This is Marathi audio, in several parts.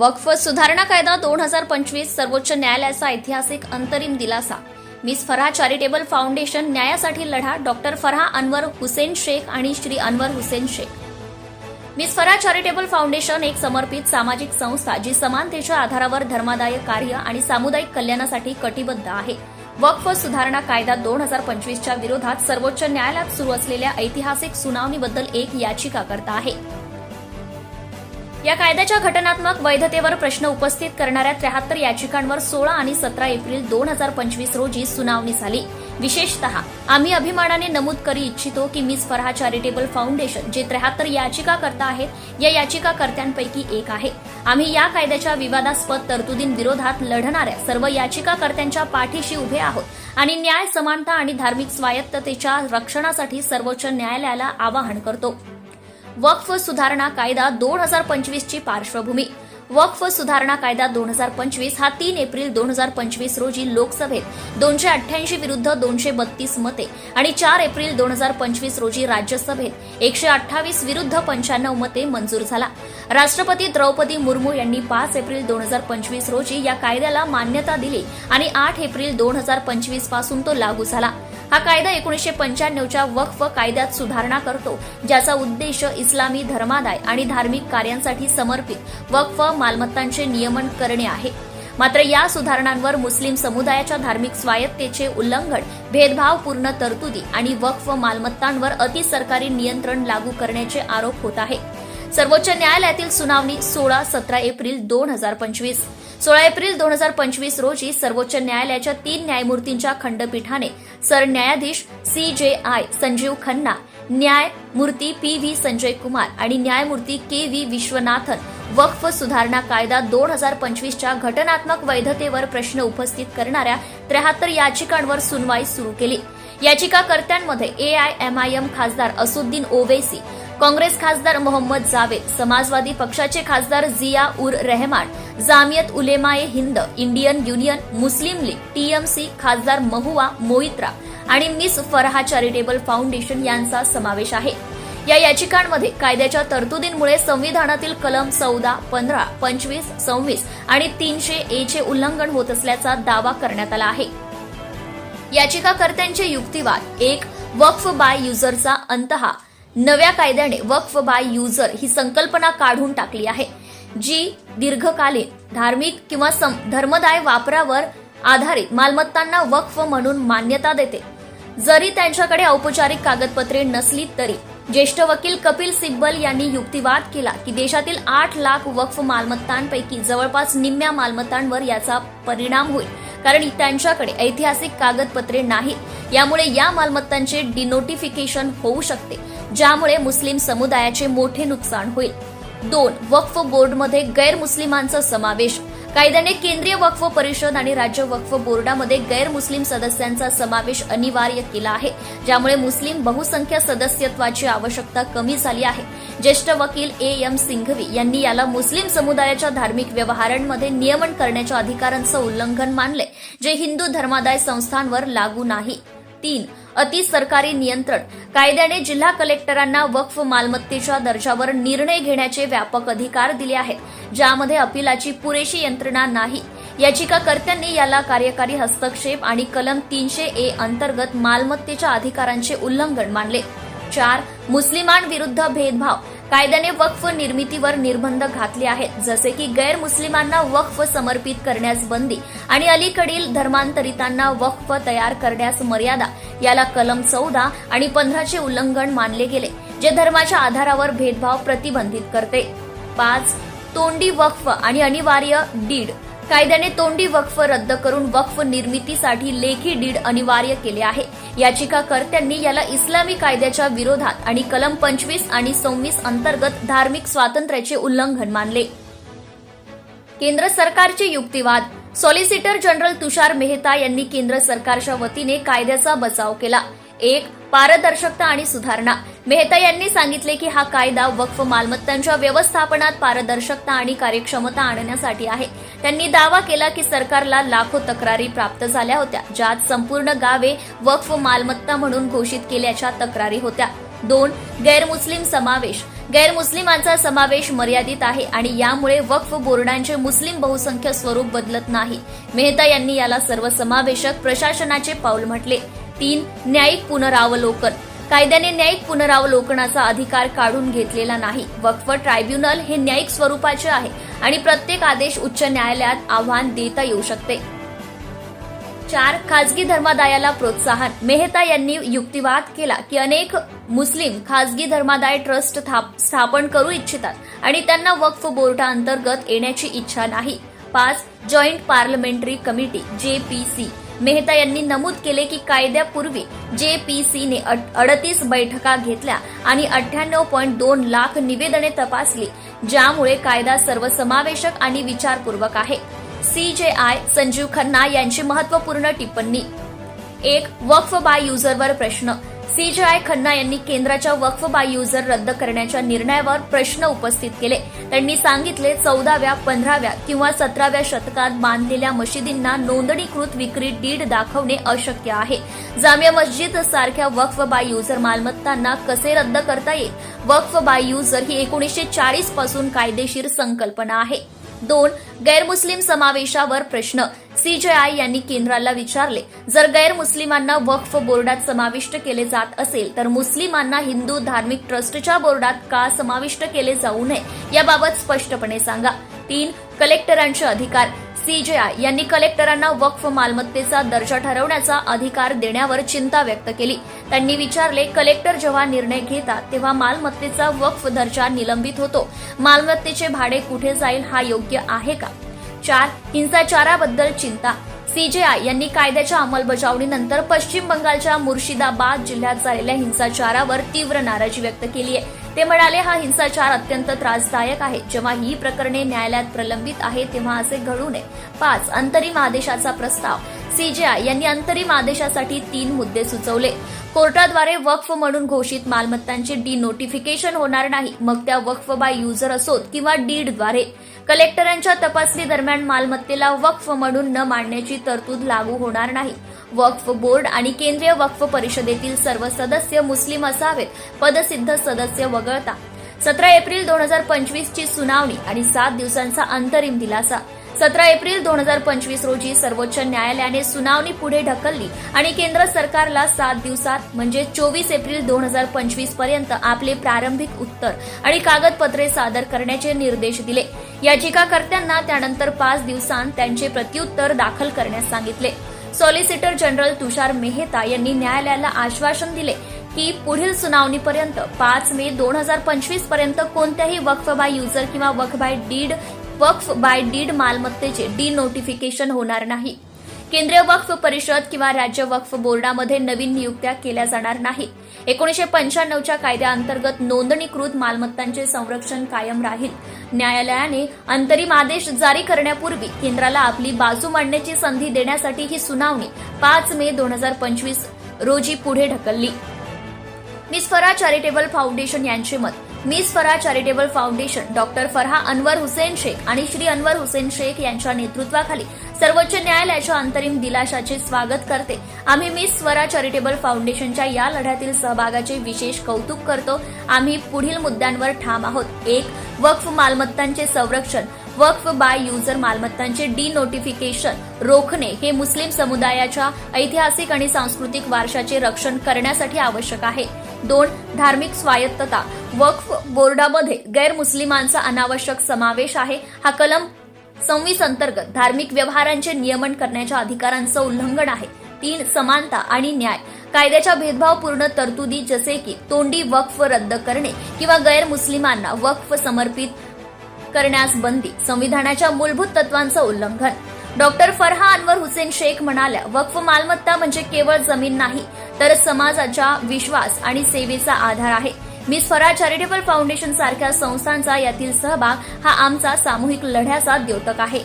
वक्फ सुधारणा कायदा दोन हजार पंचवीस सर्वोच्च न्यायालयाचा ऐतिहासिक अंतरिम दिलासा. मिस फरहा चॅरिटेबल फाउंडेशन न्यायासाठी लढा डॉक्टर फरहा अनवर हुसेन शेख आणि Shri Anwar Hussain Shaikh. Miss Farah charitable foundation एक समर्पित सामाजिक संस्था जी समानतेच्या आधारावर धर्मादाय कार्य आणि सामुदायिक कल्याणासाठी कटिबद्ध आहे. वक्फ सुधारणा कायदा दोन हजार पंचवीसच्या विरोधात सर्वोच्च न्यायालयात सुरू असलेल्या ऐतिहासिक सुनावणीबद्दल एक याचिका करता आहे. या कायद्याच्या घटनात्मक वैधतेवर प्रश्न उपस्थित करणाऱ्या त्र्याहत्तर याचिकांवर सोळा आणि सतरा एप्रिल दोन हजार पंचवीस रोजी सुनावणी झाली. विशेषतः आम्ही अभिमानाने नमूद करी इच्छितो की मिस फरहा चॅरिटेबल फाउंडेशन जे त्र्याहत्तर याचिकाकर्ता आहेत या याचिकाकर्त्यांपैकी एक आहे. आम्ही या कायद्याच्या विवादास्पद तरतुदींविरोधात लढणाऱ्या सर्व याचिकाकर्त्यांच्या पाठीशी उभे आहोत आणि न्याय समानता आणि धार्मिक स्वायत्ततेच्या रक्षणासाठी सर्वोच्च न्यायालयाला आवाहन करतो. वक्फ सुधारणा कायदा दोन हजार पंचवीसची पार्श्वभूमी. वक्फ सुधारणा कायदा दोन हजार पंचवीस हा तीन एप्रिल दोन हजार पंचवीस रोजी लोकसभेत दोनशे अठ्ठ्याऐंशी विरुद्ध दोनशे बत्तीस मते आणि चार एप्रिल दोन हजार पंचवीस रोजी राज्यसभेत एकशे अठ्ठावीस विरुद्ध पंच्याण्णव मते मंजूर झाला. राष्ट्रपती द्रौपदी मुर्मू यांनी पाच एप्रिल दोन हजार पंचवीस रोजी या कायद्याला मान्यता दिली आणि आठ एप्रिल दोन हजार पंचवीसपासून तो लागू झाला. हा कायदा एकोणीसशे पंच्याण्णवच्या वक्फ कायद्यात सुधारणा करतो ज्याचा उद्देश इस्लामी धर्मादाय आणि धार्मिक कार्यांसाठी समर्पित वक्फ मालमत्तांचे नियमन करणे आहे. मात्र या सुधारणांवर मुस्लिम समुदायाच्या धार्मिक स्वायत्तेचे उल्लंघन भेदभावपूर्ण तरतुदी आणि वक्फ मालमत्तांवर अतिसरकारी नियंत्रण लागू करण्याचे आरोप होत आहे. सर्वोच्च न्यायालयातील सुनावणी सोळा सतरा एप्रिल दोन हजार पंचवीस. सोळा एप्रिल दोन हजार पंचवीस रोजी सर्वोच्च न्यायालयाच्या तीन न्यायमूर्तींच्या खंडपीठाने सरन्यायाधीश सी जे आय संजीव खन्ना न्यायमूर्ती पी व्ही संजय कुमार आणि न्यायमूर्ती के व्ही विश्वनाथन वक्फ सुधारणा कायदा दोन हजार पंचवीसच्या घटनात्मक वैधतेवर प्रश्न उपस्थित करणाऱ्या त्र्याहत्तर याचिकांवर सुनवाई सुरू केली. याचिकाकर्त्यांमध्ये A I M I M खासदार असुद्दीन ओवेसी काँग्रेस खासदार मोहम्मद जावेद समाजवादी पक्षाचे खासदार Zia ur Rahman Jamiat Ulemae Hind Indian union Muslim league TMC खासदार महुआ मोइत्रा आणि मिस फरहा चॅरिटेबल फाउंडेशन यांचा समावेश आहे. या याचिकांमध्ये कायद्याच्या तरतुदींमुळे संविधानातील कलम चौदा पंधरा पंचवीस सव्वीस आणि तीनशे ए चे उल्लंघन होत असल्याचा दावा करण्यात आला आहे. याचिकाकर्त्यांचे युक्तिवाद एक वक्फ बाय युजरचा अंतहा नव्या कायद्याने वक्फ बाय युजर ही संकल्पना काढून टाकली आहे जी दीर्घकालीन धार्मिक किंवा सम- धर्मदाय वापरावर आधारित मालमत्तांना वक्फ म्हणून मान्यता देते. जरी त्यांच्याकडे औपचारिक कागदपत्रे नसली तरी ज्येष्ठ वकील कपिल सिब्बल यांनी युक्तिवाद केला की देशातील आठ लाख वक्फ मालमत्तांपैकी जवळपास निम्म्या मालमत्तांवर याचा परिणाम होईल कारण त्यांच्याकडे ऐतिहासिक कागदपत्रे नाहीत. यामुळे या मालमत्तांचे डिनोटिफिकेशन होऊ शकते ज्यामुळे मुस्लिम समुदायाचे मोठे नुकसान होईल. दोन वक्फ बोर्डमध्ये गैरमुस्लिमांचा समावेश. कायद्याने केंद्रीय वक्फ परिषद आणि राज्य वक्फ बोर्डामध्ये गैरमुस्लिम सदस्यांचा समावेश अनिवार्य केला आहे ज्यामुळे मुस्लिम बहुसंख्य सदस्यत्वाची आवश्यकता कमी झाली आहे. ज्येष्ठ वकील ए एम सिंघवी यांनी याला मुस्लिम समुदायाच्या धार्मिक व्यवहारांमध्ये नियमन करण्याच्या अधिकारांचं उल्लंघन मानले जे हिंदू धर्मादाय संस्थांवर लागू नाही. तीन अति सरकारी नियंत्रण. कायद्याने जिल्हा कलेक्टरांना वक्फ मालमत्तेच्या दर्जावर निर्णय घेण्याचे व्यापक अधिकार दिले आहेत ज्यामध्ये अपिलाची पुरेशी यंत्रणा नाही. याचिकाकर्त्यांनी याला कार्यकारी हस्तक्षेप आणि कलम तीनशे ए अंतर्गत मालमत्तेच्या अधिकारांचे उल्लंघन मानले. चार मुस्लिमांविरुद्ध भेदभाव. कायद्याने वक्फ निर्मितीवर निर्बंध घातले आहेत. जसे की गैरमुस्लिमांना वक्फ समर्पित करण्यास बंदी आणि अलीकडील धर्मांतरितांना वक्फ तयार करण्यास मर्यादा याला कलम चौदा आणि पंधराचे उल्लंघन मानले गेले जे धर्माच्या आधारावर भेदभाव प्रतिबंधित करते. पाच तोंडी वक्फ आणि अनिवार्य डीड. कायद्याने तोंडी वक्फ रद्द करून वक्फ निर्मितीसाठी लेखी डीड अनिवार्य केले आहे. याचिकाकर्त्यांनी याला इस्लामी कायद्याच्या विरोधात आणि कलम पंचवीस आणि सव्वीस अंतर्गत धार्मिक स्वातंत्र्याचे उल्लंघन मानले. केंद्र सरकारचे युक्तिवाद. सॉलिसिटर जनरल तुषार मेहता यांनी केंद्र सरकारच्या वतीने कायद्याचा बचाव केला. एक पारदर्शकता आणि सुधारणा. मेहता यांनी सांगितले की हा कायदा वक्फ मालमत्तांच्या व्यवस्थापनात पारदर्शकता आणि कार्यक्षमता आणण्यासाठी आहे. त्यांनी दावा केला की सरकारला लाखो तक्रारी प्राप्त झाल्या होत्या ज्यात संपूर्ण गावे वक्फ मालमत्ता म्हणून घोषित केल्याच्या तक्रारी होत्या. दोन गैरमुस्लिम समावेश. गैरमुस्लिमांचा समावेश मर्यादित आहे आणि यामुळे वक्फ बोर्डांचे मुस्लिम बहुसंख्य स्वरूप बदलत नाही. मेहता यांनी याला सर्वसमावेशक प्रशासनाचे पाऊल म्हटले. तीन न्यायिक पुनरावलोकन. कायद्याने न्यायिक पुनरावलोकनाचा अधिकार काढून घेतलेला नाही. वक्फ ट्रायब्युनल हे न्यायिक स्वरूपाचे आहे आणि प्रत्येक आदेश उच्च न्यायालयात आव्हान देता येऊ शकते. चार खाजगी धर्मादायाला प्रोत्साहन. मेहता यांनी युक्तिवाद केला की अनेक मुस्लिम खाजगी धर्मादाय ट्रस्ट थाप- स्थापन करू इच्छितात आणि त्यांना वक्फ बोर्डाअंतर्गत येण्याची इच्छा नाही. पाच joint parliamentary committee JPC Mehta यांनी नमूद केले की कायद्यापूर्वी जे पी सीने अडतीस बैठका घेतल्या आणि अठ्ठ्याण्णव पॉईंट दोन लाख निवेदने तपासली ज्यामुळे कायदा सर्वसमावेशक आणि विचारपूर्वक आहे. सीजेआय संजीव खन्ना यांची महत्त्वपूर्ण टिप्पणी. एक वक्फ बाय युजरवर प्रश्न. सीजेआय खन्ना यांनी केंद्राच्या वक्फ बाय युजर रद्द करण्याच्या निर्णयावर प्रश्न उपस्थित केले. त्यांनी सांगितले चौदाव्या पंधराव्या किंवा सतराव्या शतकात बांधलेल्या मशिदींना नोंदणीकृत विक्री डीड दाखवणे अशक्य आहे. जामिया मस्जिद सारख्या वक्फ बाय युजर मालमत्तांना कसे रद्द करता येईल? वक्फ बाय युजर ही एकोणीसशे चाळीसपासून कायदेशीर संकल्पना आहे. दोन गैरमुस्लिम समावेशावर प्रश्न. सीजेआय यांनी केंद्राला विचारले जर गैरमुस्लिमांना वक्फ बोर्डात समाविष्ट केले जात असेल तर मुस्लिमांना हिंदू धार्मिक ट्रस्टच्या बोर्डात का समाविष्ट केले जाऊ नये याबाबत स्पष्टपणे सांगा. तीन कलेक्टरांचे अधिकार. सीजेआय यांनी कलेक्टरांना वक्फ मालमत्तेचा दर्जा ठरवण्याचा अधिकार देण्यावर चिंता व्यक्त केली. त्यांनी विचारले कलेक्टर जेव्हा निर्णय घेतात तेव्हा मालमत्तेचा वक्फ दर्जा निलंबित होतो. मालमत्तेचे भाडे कुठे जाईल हा योग्य आहे का? चार हिंसाचाराबद्दल चिंता. सीजेआय यांनी कायद्याच्या अंमलबजावणीनंतर पश्चिम बंगालच्या मुर्शिदाबाद जिल्ह्यात झालेल्या हिंसाचारावर तीव्र नाराजी व्यक्त केली आहे. ते म्हणाले हा हिंसाचार अत्यंत त्रासदायक आहे. जेव्हा ही प्रकरणे न्यायालयात प्रलंबित आहे तेव्हा असे घडू नये. पाच अंतरिम आदेशाचा प्रस्ताव. सीजेआय यांनी अंतरिम आदेशासाठी तीन मुद्दे सुचवले. कोर्टाद्वारे वक्फ म्हणून घोषित मालमत्तांचे डी नोटिफिकेशन होणार नाही. मग त्या वक्फ बाय युजर असोत किंवा डीडद्वारे. कलेक्टरांच्या तपासणी दरम्यान मालमत्तेला वक्फ म्हणून न मांडण्याची तरतूद लागू होणार नाही. वक्फ बोर्ड आणि केंद्रीय वक्फ परिषदेतील सर्व सदस्य मुस्लिम असावेत पदसिद्ध सदस्य वगळता. सतरा एप्रिल दोन हजार पंचवीस ची सुनावणी आणि सात दिवसांचा अंतरिम दिलासा. सतरा एप्रिल दोन हजार पंचवीस रोजी सर्वोच्च न्यायालयाने सुनावणी पुढे ढकलली आणि केंद्र सरकारला सात दिवसात म्हणजे चोवीस एप्रिल दोन हजार पंचवीसपर्यंत आपले प्रारंभिक उत्तर आणि कागदपत्रे सादर करण्याचे निर्देश दिले. याचिकाकर्त्यांना त्यानंतर पाच दिवसांत त्यांचे प्रत्युत्तर दाखल करण्यास सांगितले. सॉलिसिटर जनरल तुषार मेहता यांनी न्यायालयाला आश्वासन दिले की पुढील सुनावणीपर्यंत पाच मे दोन हजार पंचवीसपर्यंत कोणत्याही वक्फ बाय युजर किंवा waqf by deed waqf by deed मालमत्तेचे डी नोटिफिकेशन होणार नाही. केंद्रीय वक्फ परिषद किंवा राज्य वक्फ बोर्डामध्ये नवीन नियुक्त्या केल्या जाणार नाही. एकोणीशे पंच्याण्णवच्या कायद्याअंतर्गत नोंदणीकृत मालमत्तांचे संरक्षण कायम राहील. न्यायालयाने अंतरिम आदेश जारी करण्यापूर्वी केंद्राला आपली बाजू मांडण्याची संधी देण्यासाठी ही सुनावणी पाच मे दोन हजार पंचवीस रोजी पुढे ढकलली. मिस फरा चॅरिटेबल फाउंडेशन यांचे मत miss Farah charitable foundation doctor Farha Anwar Hussain Shaikh आणि श्री अनवर हुसेन शेख यांच्या नेतृत्वाखाली सर्वोच्च न्यायालयाच्या अंतरिम दिलाशाचे स्वागत करते. आम्ही मिस स्वरा चॅरिटेबल फाउंडेशनच्या या लढ्यातील सहभागाचे विशेष कौतुक करतो. आम्ही पुढील मुद्द्यांवर ठाम आहोत. एक वक्फ मालमत्तांचे संरक्षण. वक्फ बाय युजर मालमत्तांचे डी नोटिफिकेशन रोखणे हे मुस्लिम समुदायाच्या ऐतिहासिक आणि सांस्कृतिक वारशाचे रक्षण करण्यासाठी आवश्यक आहे. दोन धार्मिक स्वायत्तता वक्फ बोर्डामध्ये गैरमुस्लिमांचा अनावश्यक समावेश आहे. हा कलम सव्वीस अंतर्गत धार्मिक व्यवहारांचे नियमन करण्याच्या अधिकारांचं उल्लंघन आहे. तीन समानता आणि न्याय. कायद्याच्या भेदभावपूर्ण तरतुदी जसे की तोंडी वक्फ रद्द करणे किंवा गैरमुस्लिमांना वक्फ समर्पित करण्यास बंदी संविधानाच्या मूलभूत तत्वांचं उल्लंघन. डॉक्टर फरहा अनवर हुसेन शेख म्हणाल्या वक्फ मालमत्ता म्हणजे केवळ जमीन नाही तर समाजाच्या विश्वास आणि सेवेचा आधार आहे. मिस फरा चॅरिटेबल फाउंडेशन सारख्या संस्थांचा यातील सहभाग हा आमचा सामूहिक लढ्याचा द्योतक आहे.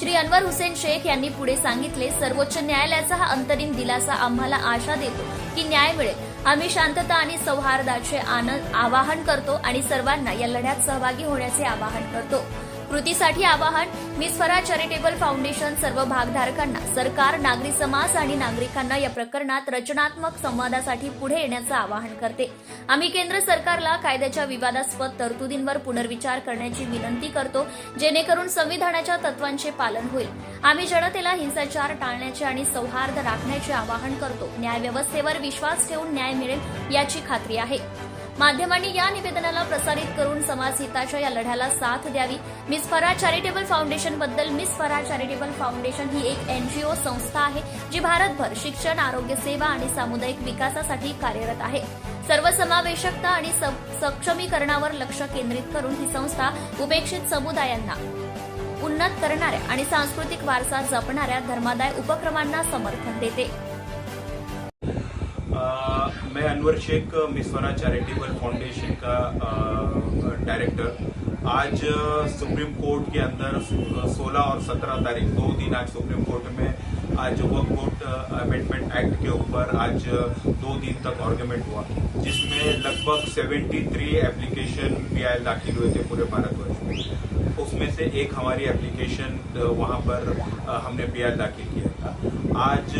श्री अनवर हुसेन शेख यांनी पुढे सांगितले सर्वोच्च न्यायालयाचा हा अंतरिम दिलासा आम्हाला आशा देतो की न्याय मिळेल. आम्ही शांतता आणि सौहार्दाचे आनंद आवाहन करतो आणि सर्वांना या लढ्यात सहभागी होण्याचे आवाहन करतो. कृतीसाठी आवाहन मिस फरा चॅरिटेबल फाउंडेशन सर्व भागधारकांना सरकार नागरी समाज आणि नागरिकांना या प्रकरणात रचनात्मक संवादासाठी पुढे येण्याचं आवाहन करते. आम्ही केंद्र सरकारला कायद्याच्या विवादास्पद तरतुदींवर पुनर्विचार करण्याची विनंती करतो जेणेकरून संविधानाच्या तत्वांचे पालन होईल. आम्ही जनतेला हिंसाचार टाळण्याचे आणि सौहार्द राखण्याचे आवाहन करतो. न्यायव्यवस्थेवर विश्वास ठेवून न्याय मिळेल याची खात्री आहे. माध्यमांनी या निवेदनाला प्रसारित करून समाज हिताच्या या लढ्याला साथ द्यावी. मिस फरा चॅरिटेबल फाउंडेशनबद्दल मिस फरा चॅरिटेबल फाउंडेशन ही एक एनजीओ संस्था आहे जी भारतभर शिक्षण आरोग्य सेवा आणि सामुदायिक विकासासाठी कार्यरत आहे. सर्वसमावेशकता आणि स- सक्षमीकरणावर लक्ष केंद्रित करून ही संस्था उपेक्षित समुदायांना उन्नत करणाऱ्या आणि सांस्कृतिक वारसा जपणाऱ्या धर्मादाय उपक्रमांना समर्थन देते. मैं अनवर शेख मिसवरा चैरिटेबल फाउंडेशन का डायरेक्टर आज सुप्रीम कोर्ट के अंदर सोलह और सत्रह तारीख, दो दिन आज सुप्रीम कोर्ट में, आज वक्फ बोर्ड अमेंडमेंट एक्ट के ऊपर आज दो दिन तक आर्ग्यूमेंट हुआ, जिसमें लगभग 73 एप्लीकेशन पी दाखिल हुए थे पूरे भारतवर्ष में। उसमें से एक हमारी एप्लीकेशन वहाँ पर हमने पी दाखिल किया था। आज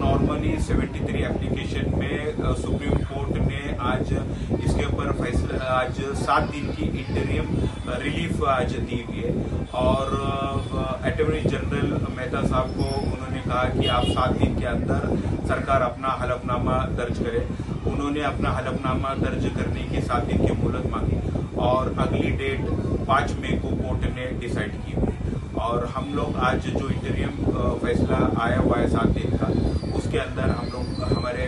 नॉर्मली 73 एप्लीकेशन में सुप्रीम कोर्ट ने आज इसके ऊपर फैसला, आज सात दिन की इंटरियम रिलीफ आज दी हुई है। और अटॉर्नी जनरल मेहता साहब को उन्होंने कहा कि आप सात दिन के अंदर सरकार अपना हलफनामा दर्ज करे। उन्होंने अपना हलफनामा दर्ज करने की सात दिन की मोहलत मांगी। और अगली डेट पाँच मई को कोर्ट ने डिसाइड की हुई। और हम लोग आज जो इंटरियम फैसला आया हुआ है सात दिन का उसके अंदर हम लोग हमारे